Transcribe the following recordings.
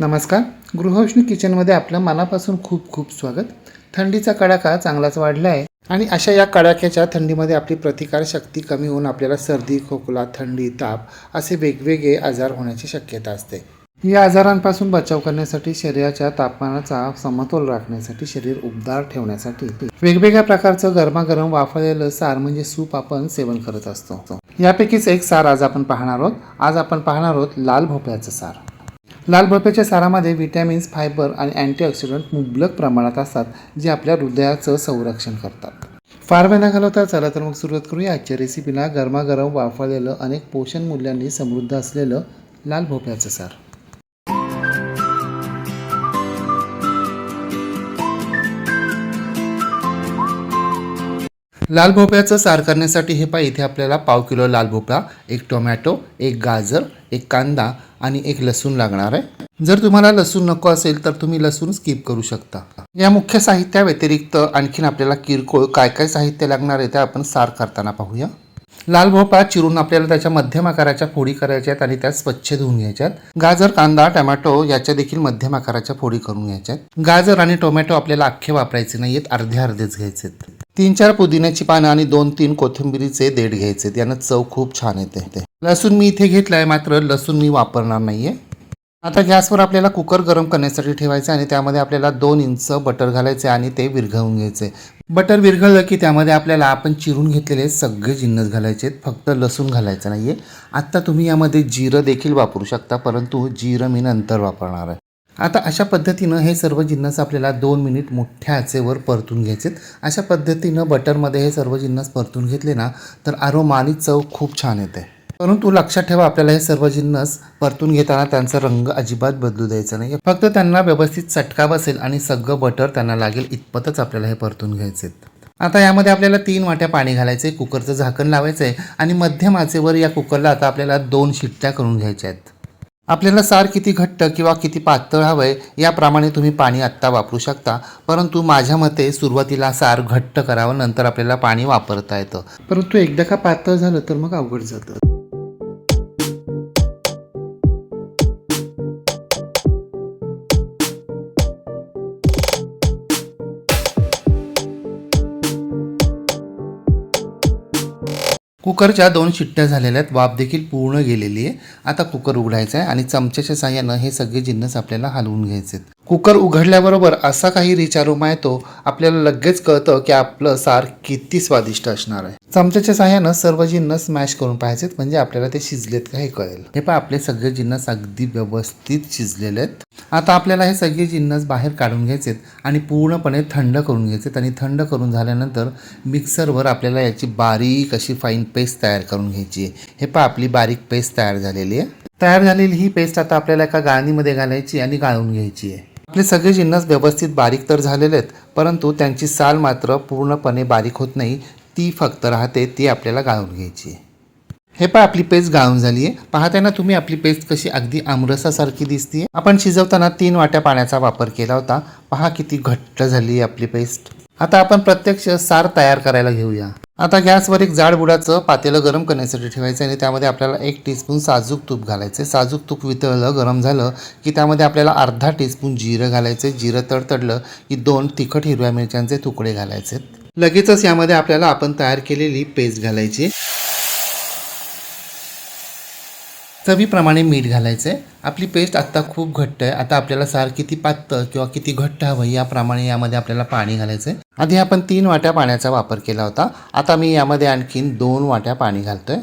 नमस्कार. गृहविष्णू किचनमध्ये आपलं मनापासून खूप खूप स्वागत. थंडीचा कडाका चांगलाच वाढला आहे आणि अशा या कडाक्याच्या थंडीमध्ये आपली प्रतिकारशक्ती कमी होऊन आपल्याला सर्दी खोकला थंडी ताप असे वेगवेगळे आजार होण्याची शक्यता असते. या आजारांपासून बचाव करण्यासाठी शरीराच्या तापमानाचा समतोल राखण्यासाठी शरीर उबदार ठेवण्यासाठी वेगवेगळ्या प्रकारचं गरमागरम वाफळलेलं सार म्हणजे सूप आपण सेवन करत असतो. यापैकीच एक सार आज आपण पाहणार आहोत. आज आपण पाहणार आहोत लाल भोपळ्याचं सार. लाल भोपळ्याच्या सारामध्ये विटॅमिन्स फायबर आणि अँटीऑक्सिडंट मुबलक प्रमाणात असतात जे आपल्या हृदयाचं संरक्षण करतात. फार वेळ न घालवता चला तर मग सुरुवात करूया आजच्या रेसिपीला गरमागरम वाफळलेलं अनेक पोषण मूल्यांनी समृद्ध असलेलं लाल भोपळ्याचं सार. लाल भोपळ्याचं सार करण्यासाठी हे पाय इथे आपल्याला पाव किलो लाल भोपळा एक टोमॅटो एक गाजर एक कांदा आणि एक लसूण लागणार आहे. जर तुम्हाला लसूण नको असेल तर तुम्ही लसूण स्किप करू शकता. या मुख्य साहित्याव्यतिरिक्त आणखीन आपल्याला किरकोळ काय काय साहित्य लागणार आहे ते आपण सार करताना पाहूया. लाल भोपळा चिरून आपल्याला त्याच्या मध्यम आकाराच्या फोडी करायच्या आहेत आणि त्या स्वच्छ धुवून घ्यायच्यात गाजर कांदा टोमॅटो याच्या देखील मध्यम आकाराच्या फोडी करून घ्यायच्यात गाजर आणि टोमॅटो आपल्याला अख्खे वापरायचे नाहीयेत अर्धे अर्धेच घ्यायचे तीन चार पुदिन्याची पानं आणि दोन तीन कोथिंबिरीचे देठ घ्यायचे यानं चव खूप छान येते लसूण मी इथे घेतलाय मात्र लसूण मी वापरणार नाहीये. आता गॅसवर आपल्याला कुकर गरम करण्यासाठी ठेवायचं आणि त्यामध्ये आपल्याला दोन इंच बटर घालायचे आणि ते विरघळून घ्यायचे. बटर विरघळलं की त्यामध्ये आपल्याला आपण चिरून घेतलेले सगळे जिन्नस घालायचे फक्त लसूण घालायचं नाही आहे आत्ता तुम्ही यामध्ये जिरं देखील वापरू शकता परंतु जिरं मी नंतर वापरणार आहे. आता अशा पद्धतीनं हे सर्व जिन्नस आपल्याला दोन मिनिट मोठ्या आचेवर परतून घ्यायचेत. अशा पद्धतीनं बटरमध्ये हे सर्व जिन्नस परतून घेतले ना तर आरोमा आणि चव खूप छान येते. परंतु लक्षात ठेवा आपल्याला हे सर्व जिन्नस परतून घेताना त्यांचा रंग अजिबात बदलू द्यायचा नाही फक्त त्यांना व्यवस्थित चटका बसेल आणि सगळं बटर त्यांना लागेल इतपतच आपल्याला हे परतून घ्यायचे आता यामध्ये आपल्याला तीन वाट्या पाणी घालायचे कुकरचं झाकण लावायचं आहे आणि मध्यम आचेवर या कुकरला आता आपल्याला दोन शिट्ट्या करून घ्यायच्या आहेत. आपल्याला सार किती घट्ट किंवा किती पातळ हवं आहे याप्रमाणे तुम्ही पाणी आत्ता वापरू शकता परंतु माझ्या मते सुरुवातीला सार घट्ट करावं नंतर आपल्याला पाणी वापरता येतं. परंतु एकदा का पातळ झालं तर मग अवघड जातं. कुकरच्या दोन शिट्ट्या झालेल्या आहेत. वाफ देखील पूर्ण गेलेली आहे. आता कुकर उघडायचा आहे आणि चमच्याच्या साह्यानं हे सगळे जिन्नस आपल्याला हलवून घ्यायचे कुकर उघडल्याबरोबर असा काही रिचारोमा येतो आपल्याला लगेच कळतं की आपलं सार किती स्वादिष्ट असणार आहे. चमच्याच्या साह्यानं सर्व जिन्नस स्मॅश करून पाहायचेत. म्हणजे आपल्याला ते शिजलेत का हे कळेल. हे पण आपले सगळे जिन्नस अगदी व्यवस्थित शिजलेले आहेत. आता आपल्याला हे सगळे जिन्नस बाहेर काढून घ्यायचेत आणि पूर्णपणे थंड करून घ्यायचेत आणि थंड करून झाल्यानंतर मिक्सरवर आपल्याला याची बारीक अशी फाईन पेस्ट तयार करून घ्यायची आहे. हे पहा आपली बारीक पेस्ट तयार झालेली आहे. तयार झालेली ही पेस्ट आता आपल्याला एका गाळणीमध्ये घालायची आणि गाळून घ्यायची आहे. आपले सगळे जिन्नस व्यवस्थित बारीक तर झालेले आहेत परंतु त्यांची साल मात्र पूर्णपणे बारीक होत नाही. ती फक्त राहते ती आपल्याला गाळून घ्यायची आहे. हे पहा आपली पेस्ट गाळून झाली आहे पाहताना तुम्ही आपली पेस्ट कशी अगदी आमरसासारखी दिसते आपण शिजवताना तीन वाट्या पाण्याचा वापर केला होता. पहा किती घट्ट झाली आहे आपली पेस्ट. आता आपण प्रत्यक्ष सार तयार करायला घेऊया. आता गॅसवर एक जाड बुडाचं पातेलं गरम करण्यासाठी ठेवायचं आणि त्यामध्ये आपल्याला एक टीस्पून साजूक तूप घालायचे साजूक तूप वितळलं गरम झालं की त्यामध्ये आपल्याला अर्धा टीस्पून जिरं घालायचे जिरं तडतडलं की दोन तिखट हिरव्या मिरच्यांचे तुकडे घालायचे लगेचच यामध्ये आपल्याला आपण तयार केलेली पेस्ट घालायची चवीप्रमाणे मीठ घालायचं आहे आपली पेस्ट आत्ता खूप घट्ट आहे. आता आपल्याला सार किती पातळ किंवा किती घट्ट हवं याप्रमाणे यामध्ये आपल्याला पाणी घालायचं आहे आधी आपण तीन वाट्या पाण्याचा वापर केला होता. आता मी यामध्ये आणखीन दोन वाट्या पाणी घालतोय.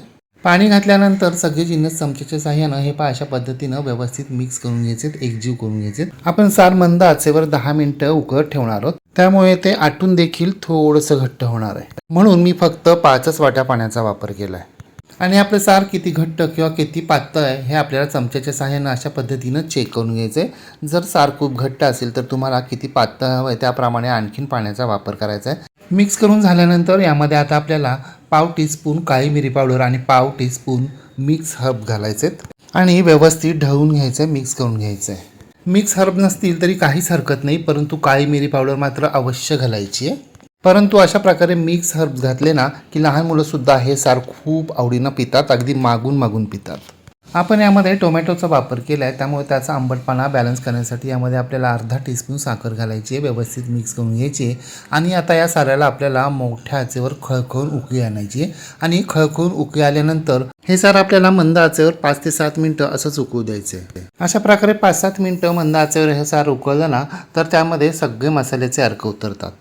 पाणी घातल्यानंतर सगळे जिन्नस चमच्याच्या साह्यानं हे पा अशा पद्धतीनं व्यवस्थित मिक्स करून घ्यायचे एकजीव करून घ्यायचे आपण सार मंद आचेवर दहा मिनिटं उकळत ठेवणार आहोत. त्यामुळे ते आटून देखील थोडंसं घट्ट होणार आहे. म्हणून मी फक्त पाचच वाट्या पाण्याचा वापर केला आहे आणि आपलं सार किती घट्ट किंवा किती पातळ आहे हे आपल्याला चमच्याच्या साह्यानं अशा पद्धतीनं चेक करून घ्यायचं आहे. जर सार खूप घट्ट असेल तर तुम्हाला किती पातळ हवं आहे त्याप्रमाणे आणखीन पाण्याचा वापर करायचा आहे. मिक्स करून झाल्यानंतर यामध्ये आता आपल्याला पाव टीस्पून काळी मिरी पावडर आणि पाव टीस्पून मिक्स हर्ब घालायचे आणि व्यवस्थित ढवून घ्यायचं आहे मिक्स करून घ्यायचं आहे. मिक्स हर्ब नसतील तरी काहीच हरकत नाही परंतु काळी मिरी पावडर मात्र अवश्य घालायची आहे. परंतु अशा प्रकारे मिक्स हर्ब्स घातले ना की लहान मुलंसुद्धा हे सार खूप आवडीनं पितात अगदी मागून मागून पितात. आपण यामध्ये टोमॅटोचा वापर केला आहे त्यामुळे त्याचा आंबटपणा बॅलन्स करण्यासाठी यामध्ये आपल्याला अर्धा टीस्पून साखर घालायची आहे व्यवस्थित मिक्स करून घ्यायची आणि आता या साऱ्याला आपल्याला मोठ्या आचेवर खळखळून उकळी आणायची आणि खळखळून उकळी आल्यानंतर हे सार आपल्याला मंद आचेवर पाच ते सात मिनटं असंच उकळू द्यायचे अशा प्रकारे पाच सात मिनटं मंद आचेवर हे सार उकळलं ना तर त्यामध्ये सगळे मसाल्याचे अर्क उतरतात.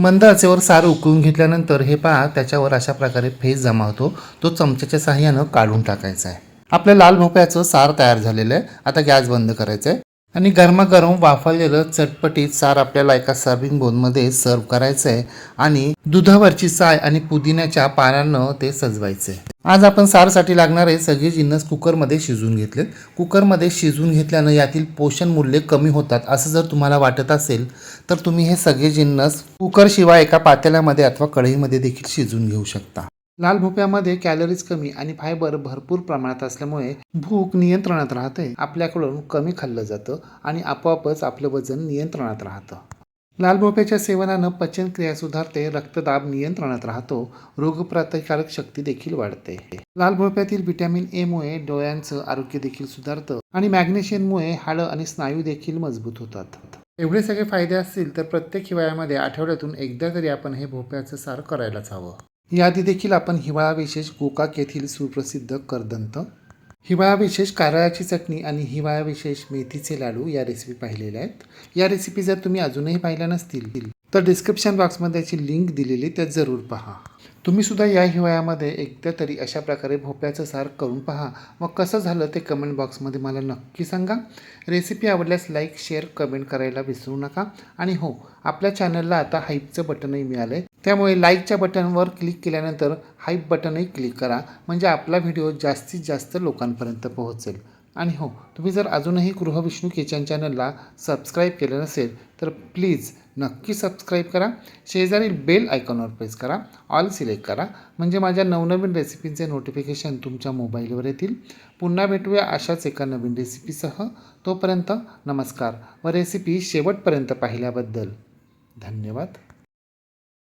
मंद आचेवर सार उकळून घेतल्यानंतर हे पहा त्याच्यावर अशा प्रकारे फेस जमा होतो. तो चमच्याच्या साह्यानं काढून टाकायचा आहे. आपलं लाल भोपळ्याचं सार तयार झालेलं आहे. आता गॅस बंद करायचा आहे. आणि गरमागरम वाफवलेलं चटपटीत सार आपल्याला एका सर्विंग बोलमध्ये सर्व करायचं आहे आणि दुधावरची साय आणि पुदिन्याच्या पानांनं ते सजवायचं आहे आज आपण सारसाठी लागणारे सगळे जिन्नस कुकरमध्ये शिजवून घेतलेत. कुकरमध्ये शिजवून घेतल्यानं यातील पोषण मूल्य कमी होतात असं जर तुम्हाला वाटत असेल तर तुम्ही हे सगळे जिन्नस कुकरशिवाय एका पातेल्यामध्ये अथवा कढईमध्ये देखील शिजवून घेऊ शकता. लाल भोप्यामध्ये कॅलरीज कमी आणि फायबर भरपूर प्रमाणात असल्यामुळे भूक नियंत्रणात राहते. आपल्याकडून कमी खाल्लं जातं आणि आपोआपच आपलं वजन नियंत्रणात राहतं. लाल भोप्याच्या सेवनानं पचनक्रिया सुधारते रक्तदाब नियंत्रणात राहतो रोगप्रतिकारक शक्ती देखील वाढते. लाल भोप्यातील व्हिटॅमिन ए मुळे डोळ्यांचं आरोग्य देखील सुधारतं आणि मॅग्नेशियममुळे हाडं आणि स्नायू देखील मजबूत होतात. एवढे सगळे फायदे असतील तर प्रत्येक हिवाळ्यामध्ये आठवड्यातून एकदा तरी आपण हे भोप्याचं सार करायलाच हवं. यादी देखील आपण हिवाळा विशेष गोकाक येथील सुप्रसिद्ध करदंत हिवाळा विशेष कारळाची चटणी आणि हिवाळा विशेष मेथीचे लाडू या रेसिपी पाहिलेल्या आहेत. या रेसिपी जर तुम्ही अजूनही पाहिल्या नसतील तर डिस्क्रिप्शन बॉक्समध्ये याची लिंक दिलेली त्या जरूर पहा. तुम्ही सुद्धा या हिवाळ्यामध्ये एकदा तरी अशा प्रकारे भोपळ्याचं सार करून पहा. मग कसं झालं ते कमेंट बॉक्समध्ये मला नक्की सांगा. रेसिपी आवडल्यास लाईक शेअर कमेंट करायला विसरू नका. आणि हो आपल्या चॅनलला आता हाईपचं बटनही मिळालं आहे त्यामुळे लाईकच्या बटनवर क्लिक केल्यानंतर हाईप बटनही क्लिक करा. म्हणजे आपला व्हिडिओ जास्तीत जास्त लोकांपर्यंत पोहोचेल. आणि हो तुम्ही जर अजूनही गृहविष्णू किचन चॅनलला सबस्क्राईब केलं नसेल तर प्लीज नक्की सबस्क्राईब करा. शेजारील बेल आयकॉनवर प्रेस करा. ऑल सिलेक्ट करा. म्हणजे माझ्या नवनवीन रेसिपींचे नोटिफिकेशन तुमच्या मोबाईलवर येतील. पुन्हा भेटूया अशाच एका नवीन रेसिपीसह तोपर्यंत नमस्कार. व रेसिपी शेवटपर्यंत पाहिल्याबद्दल धन्यवाद.